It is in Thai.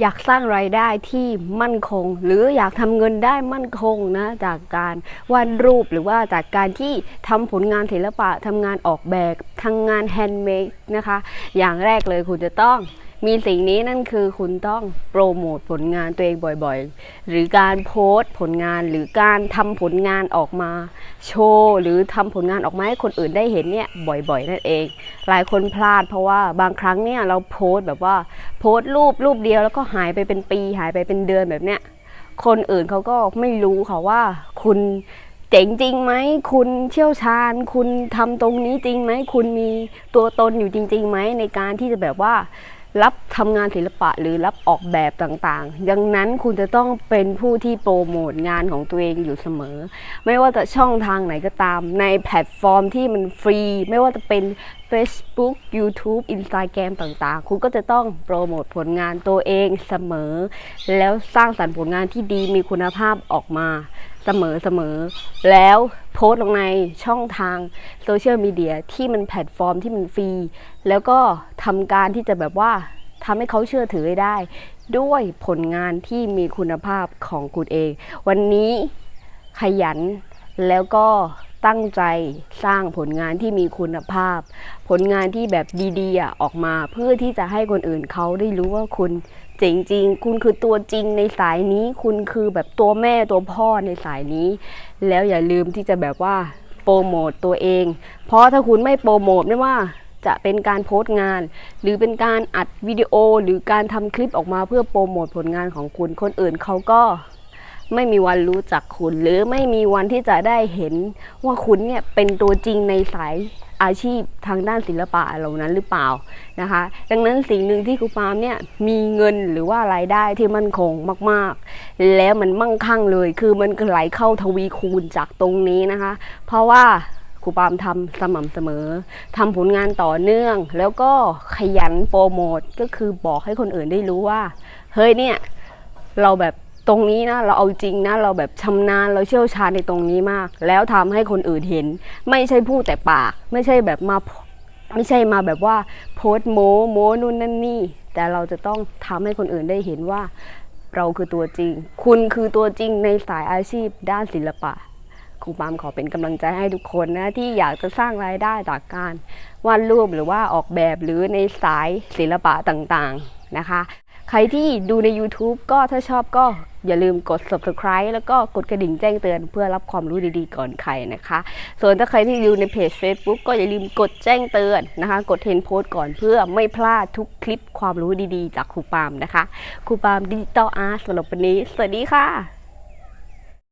อยากสร้างรายได้ที่มั่นคง หรืออยากทำเงินได้มั่นคงนะจากการวาดรูปหรือว่าจากการที่ทำผลงานศิลปะทำงานออกแบบทำงานแฮนด์เมดนะคะ อย่างแรกเลยคุณจะต้อง มีสิ่งนี้นั่นคือคุณต้องโปรโมทผลงานตัวเองบ่อยๆ หรือการโพสต์ผลงานหรือการทำผลงานออกมาโชว์หรือทำผลงานออกมาให้คนอื่นได้เห็นเนี่ยบ่อยๆ นั่นเอง หลายคนพลาดเพราะว่าบางครั้งเนี่ยเราโพสต์แบบว่าโพสต์รูปรูปเดียวแล้วก็หายไปเป็นปี หายไปเป็นเดือนแบบเนี้ยคนอื่นเขาก็ไม่รู้ค่ะว่าคุณเจ๋งจริงไหมคุณเชี่ยวชาญ คุณทำตรงนี้จริงไหม คุณมีตัวตนอยู่จริงๆไหมในการที่จะแบบว่า รับทำงานศิลปะหรือรับออกแบบต่างๆ ดังนั้นคุณจะต้องเป็นผู้ที่โปรโมทงานของตัวเองอยู่เสมอ ไม่ว่าจะช่องทางไหนก็ตาม ในแพลตฟอร์มที่มันฟรี ไม่ว่าจะเป็น Facebook YouTube Instagram ต่างๆ คุณก็จะต้องโปรโมทผลงานตัวเองเสมอ แล้วสร้างสรรค์ผลงานที่ดีมีคุณภาพออกมา เสมอเสมอแล้วโพสต์ลงในช่องทางโซเชียลมีเดียที่มันแพลตฟอร์มที่มันฟรี แล้วก็ทำการที่จะแบบว่าทำให้เขาเชื่อถือได้ ด้วยผลงานที่มีคุณภาพของคุณเอง วันนี้ขยันแล้วก็ ตั้งใจสร้างผลงานที่มีคุณภาพ ผลงานที่แบบดีๆออกมาเพื่อที่จะให้คนอื่นเขาได้รู้ว่าคุณเจ๋งจริง คุณคือตัวจริงในสายนี้ คุณคือแบบตัวแม่ตัวพ่อในสายนี้ แล้วอย่าลืมที่จะแบบว่าโปรโมตตัวเอง เพราะถ้าคุณไม่โปรโมทไม่ว่าจะเป็นการโพสต์งาน หรือเป็นการอัดวิดีโอหรือการทำคลิปออกมาเพื่อโปรโมทผลงานของคุณคนอื่นเขาก็ ไม่มีวันรู้จักคุณ หรือไม่มีวันที่จะได้เห็นว่าคุณเนี่ยเป็นตัวจริงในสายอาชีพทางด้านศิลปะเหล่านั้นหรือเปล่านะคะ ดังนั้นสิ่งหนึ่งที่ครูปามเนี่ยมีเงินหรือว่ารายได้ที่มั่นคงมากๆ แล้วมันมั่งคั่งเลย คือมันไหลเข้าทวีคูณจากตรงนี้นะคะ เพราะว่าครูปามทำสม่ำเสมอทำผลงานต่อเนื่อง แล้วก็ขยันโปรโมทก็คือบอกให้คนอื่นได้รู้ว่า เฮ้ยเนี่ย เราแบบ ตรงนี้นะเราเอาจริงนะเราแบบชำนาญเราเชี่ยวชาญในตรงนี้มาก แล้วทำให้คนอื่นเห็น ไม่ใช่พูดแต่ปาก ไม่ใช่แบบมาไม่ใช่มาแบบว่าโพสโมโมนู่นนั่นนี่ แต่เราจะต้องทำให้คนอื่นได้เห็นว่า เราคือตัวจริง คุณคือตัวจริงในสายอาชีพด้านศิลปะครูปามขอเป็นกำลังใจให้ทุกคนนะที่อยากจะสร้างรายได้จากการวาดรูปหรือว่าออกแบบหรือในสายศิลปะต่างๆนะคะ ใครที่ดูใน YouTube ก็ถ้าชอบก็อย่าลืมกด subscribe แล้วก็กดกระดิ่งแจ้งเตือนเพื่อรับความรู้ดีๆก่อนใครนะคะ ส่วนถ้าใครที่ดูในเพจ Facebook ก็อย่าลืมกดแจ้งเตือนนะคะ กดเห็นโพสต์ก่อนเพื่อไม่พลาดทุกคลิปความรู้ดีๆ จากครูปามนะคะ ครูปามดิจิตอลอาร์ตสำหรับวันนี้ สวัสดีค่ะ